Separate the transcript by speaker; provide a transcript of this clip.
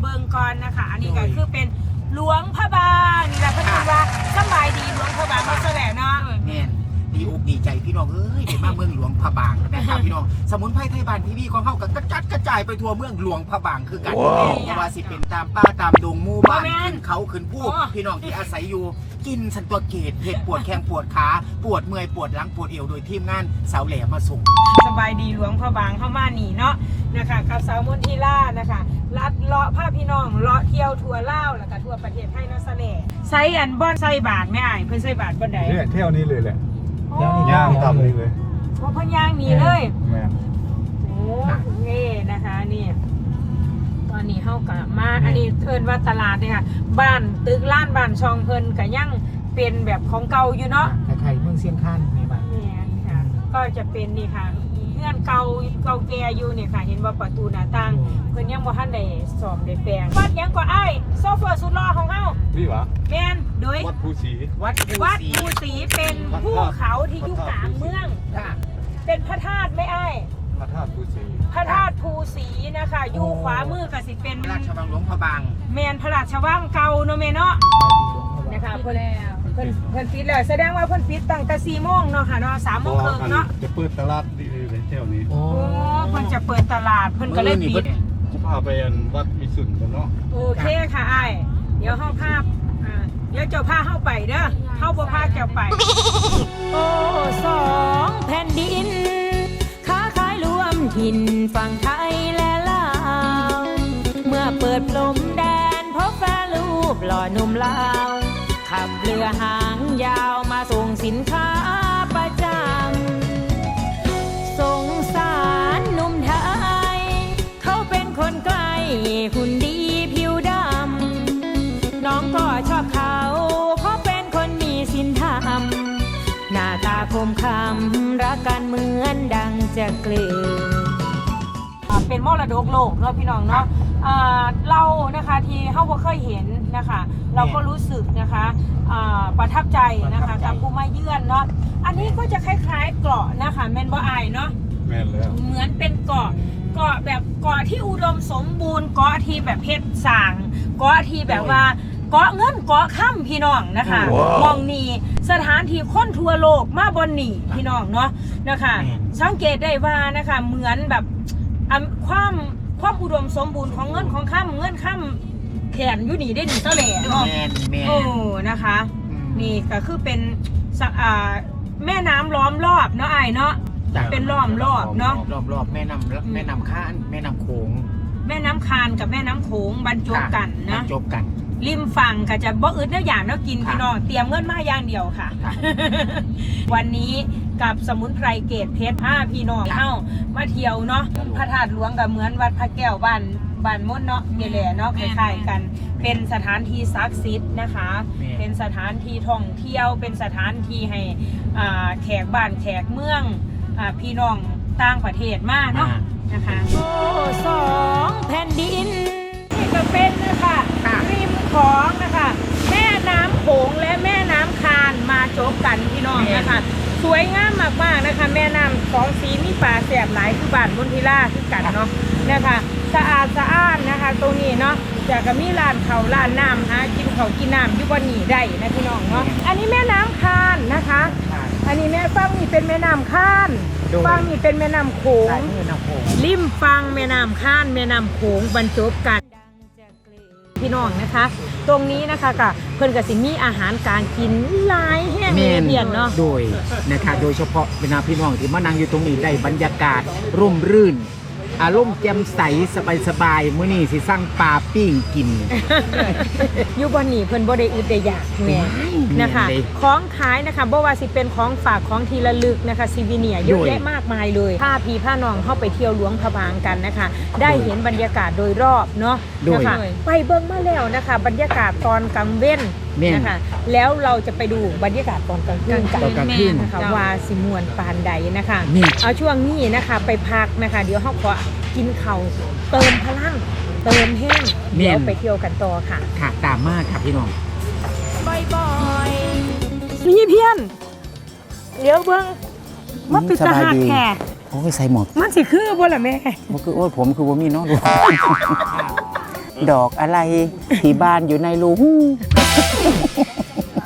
Speaker 1: เบิงก่อนนะคะ อันนี้ก็คือเป็นหลวงพระบางนี่แหละเพิ่นเรียกว่าสำบายดีหลวงพระบางเขาแสลงเนาะ
Speaker 2: แม่น ดีอกดีใจพี่น้องเอ้ยเด็มาเมืองหลวงพระบางนะครับพี่น้องสมุนไพรไทยบ้านทีวีของเฮาก็กระจัดกระจายไปทั่วเมืองหลวงพระบางคือกันไม่ว่าสิเป็นตามป่าตามดงหมู่บ้านขึ้นเขาขึ้นผู้พี่น้องที่อาศัยอยู่ กินสันตัวเกตเห็ดปวดแข้งปวดขาปวดเมื่อยปวดหลังปวดเอวโดยทีมงานสาวแหลมมาส่ง
Speaker 1: สบายดีหลวงพระบางเข้ามานี่เนาะนะคะกับสาวมนทิล่านะคะลัดเลาะผ้าพี่น้องเลาะเที่ยวทัวร์เล่าวแล้วก็ทั่วประเทศไทยเนาะแสลงไซอันบ่อนไซบาทไม่อายเพิ่นไซบาทบ่ได
Speaker 3: เนี่ยเที่ยวนี้เลยแหละ
Speaker 1: โอ้
Speaker 3: ย่างต่ำเลยเลย
Speaker 1: ว่าเพิ่นย่างหนีเลย
Speaker 3: แม่น
Speaker 1: โอ้นี่นะคะนี่ตอนนี้เฮากลับมาอันนี้เอิ้นว่าตลาดเนี่ยค่ะบ้านตึกล้านบ้านช่องเพิ่นก็ยังเป็นแบบของเก่าอยู่เนาะ
Speaker 2: ใครๆเมืองเชียงคานในบ้าน
Speaker 1: เนี่ยค่ะก็จะเป็นนี่ค่ะเงื่อนเก่าเก่าแก่อยู่เนี่ยค่ะ เห็นว่าประตูหน้าต่างเพิ่นยังบ่ทันได้ซ่อมได้แปลงวัดหยังก็อ้ายโซเฟอร์สุดหล่อของเฮา
Speaker 3: พี่วะ
Speaker 1: แม่น โดย
Speaker 3: วัดภูสี
Speaker 2: วัดภู
Speaker 1: วัด
Speaker 2: ศรี
Speaker 1: ภูศรีเป็นภูเขาที่อยู่กลางเมือง
Speaker 2: ค่ะ
Speaker 1: เป็นพระธาตุไม่อ้าย
Speaker 3: พระธาตุภูสี
Speaker 1: พระธาตุภูศรีนะคะ อยู่ขวามือก็สิเป็น
Speaker 2: ราชวังหลวงพระบาง
Speaker 1: แมนพระราชวังเก่าเนาะแม่เนาะนะคะเพิ่นเพิ่นเพิ่นปิดแล้วแสดงว่าเพิ่นปิดตั้งแต่4โมงเนาะค่ะเนาะ3โมงครึ่งเนาะ
Speaker 3: จะเปิดตลาดดีเลยเที่ยวนี้
Speaker 2: โอ้
Speaker 1: โอ้เพิ่นจะเปิดตลาดเพิ่นก็เลยปิด
Speaker 3: จะพาไปอันวัดมิสุนกันเนาะ
Speaker 1: โอเคค่ะอ้ายเดี๋ยวเฮาพาอ่าเดี๋ยวเจ้าพาเฮาไปเด้อเฮาบ่พาเจ้าไป โอ้สองแผ่นดิน ค้าขายรวมถิ่นฝั่งไทยและลาว เมื่อเปิดพรมแดนพบแฟนรูปหล่อหนุ่มลาว ขับเรือหางยาวมาส่งสินค้าประจำสงสารหนุ่มไทย เขาเป็นคนไกล้หุ่น ศีลธรรมหน้าตาคมคำรักกันเหมือนดังจะเกลือเป็นมรดกโลกเนาะพี่น้องเนาะอ่าเรานะคะที่เฮาบ่เคยเห็นนะคะ เราก็รู้สึกนะคะอ่าประทับใจนะคะกับผู้มาเยือนเนาะอันนี้ก็จะคล้ายๆเกราะนะคะแม่นบ่อายเนาะ
Speaker 3: แม่นแล้ว
Speaker 1: เหมือนเป็นเกาะเกาะแบบเกาะที่อุดมสมบูรณ์เกาะที่แบบเพชรสร้างเกาะที่แบบว่าเกาะเงินเกาะค่ำพี่น้องนะคะมองนี่ สถานที่คนทั่วโลกมาบนนี่พี่น้องเนาะนะคะ สังเกตได้ว่านะคะเหมือนแบบอันความความอุดมสมบูรณ์ของเงินของค่ำเงินค่ำแขนอยู่นี่ได้ดีเท่าไหร่เนาะ
Speaker 2: แมนแมน
Speaker 1: โอ้นะคะ นี่ก็คือเป็นสะอ่าแม่น้ำล้อมรอบเนาะไอ้ายเนาะ
Speaker 2: จ้ะ
Speaker 1: เป็นล้อมรอบเนาะ
Speaker 2: รอบรอบๆแม่น้ำแม่น้ำข้านแม่น้ำโขง
Speaker 1: แม่น้ำคานกับแม่น้ำโขงบรรจบกันนะ
Speaker 2: จบกัน
Speaker 1: ริมฝั่งก็จะบ่อึดเนื้ออย่างเนาะกิน
Speaker 2: ค่ะ
Speaker 1: พี่น้องเตรียมเงินมาอย่างเดียวค่ะ
Speaker 2: ค่ะ
Speaker 1: วันนี้กับสมุนไพรเกตเพชรห้าพี่น้องเอ้ามาเที่ยวเนาะพระธาตุหลวงกับเหมือนวัดพระแก้วบ้านบ้านมดเนาะเยแหล่เนาะคล้ายๆกัน เป็นสถานที่ศักดิ์สิทธิ์นะคะ เป็นสถานที่ท่องเที่ยว เป็นสถานที่ให้อ่าแขกบ้านแขกเมืองอาพี่น้องต่างประเทศมาเนาะ
Speaker 2: อ่า
Speaker 1: นะคะโอ้สองแผ่นดิน นี่ก็เป็นนะคะ
Speaker 2: ค่ะ
Speaker 1: ริมของนะคะแม่น้ำโขงและแม่น้ำคานมาจบกันพี่น้องนะคะสวยงามมากๆนะคะ แม่น้ำสองสีมีป่าแสบหลายคือบ้านบุญทิล่าคือกันเนาะนะคะสะอาดสะอ้านนะคะ ตรงนี้เนาะจากก็มีร้านเขาวร้านน้ำหากินเขาวกินน้ำอยู่บนนี่ได้นะพี่น้องเนาะอันนี้แม่น้ำคานนะคะอันนี้แม่ฟังนี่เป็นแม่น้ำคาน
Speaker 2: โดย
Speaker 1: ฟังนี่เป็นแม่น้ำโขง
Speaker 2: สายมือน้ำโขง
Speaker 1: ริมฟังแม่น้ำข้านแม่น้ำโขงบรรจบกัน พี่น้องนะคะ ตรงนี้นะคะก็เพิ่นก็สิมีอาหารการกินหลายแห่งเลยเพียนเนาะ
Speaker 2: โดยนะคะโดยเฉพาะเวลาพี่น้องที่มานั่งอยู่ตรงนี้ได้บรรยากาศร่มรื่น อารมณ์แจ่มใสสบายๆมื้อนี้สิสั่งปลาปิ้งกิน
Speaker 1: อยู่บนนี่เพิ่นบ่ได้อึดได้อยากแม่นะคะ
Speaker 2: แม่นเลย
Speaker 1: ของขายนะคะบ่ว่าสิเป็นของฝากของทีละลึกนะคะซีวีเนียเยอะ
Speaker 2: โดย
Speaker 1: แยะมากมายเลยพาพี่พาน้องเข้าไปเที่ยวหลวงพระบางกันนะคะ ได้เห็นบรรยากาศโดยรอบเนาะ
Speaker 2: โดย
Speaker 1: นะคะ ไปเบิ่งมาแล้วนะคะ บรรยากาศตอนกลางเว้น
Speaker 2: แม่น
Speaker 1: นะคะ แล้วเราจะไปดูบรรยากาศตอนกลางคืนกัน
Speaker 2: ตอนกลางคืน
Speaker 1: นะคะว่าสิมวนปานใดนะคะ
Speaker 2: นี่
Speaker 1: เอาช่วงนี้นะคะไปพักนะคะ เดี๋ยวเฮาขอกินข้าวเติมพลังเติมแห้ง
Speaker 2: แม่น
Speaker 1: เดี๋ยวไปเที่ยวกันต่อค่ะ
Speaker 2: ค่ะตามมากค่ะพี่น้อง
Speaker 1: บ่อยๆมีเพี้ยน เดี๋ยวเบิ่งว่าปิดตาหักแค่
Speaker 2: โอ้ยใส่หมวก
Speaker 1: มันสิคือบ่ล่ะแม่
Speaker 2: บ่คือโอ้ยผมคือบ่มีเนาะลูกดอกอะไรที่บ้านอยู่ในรูหู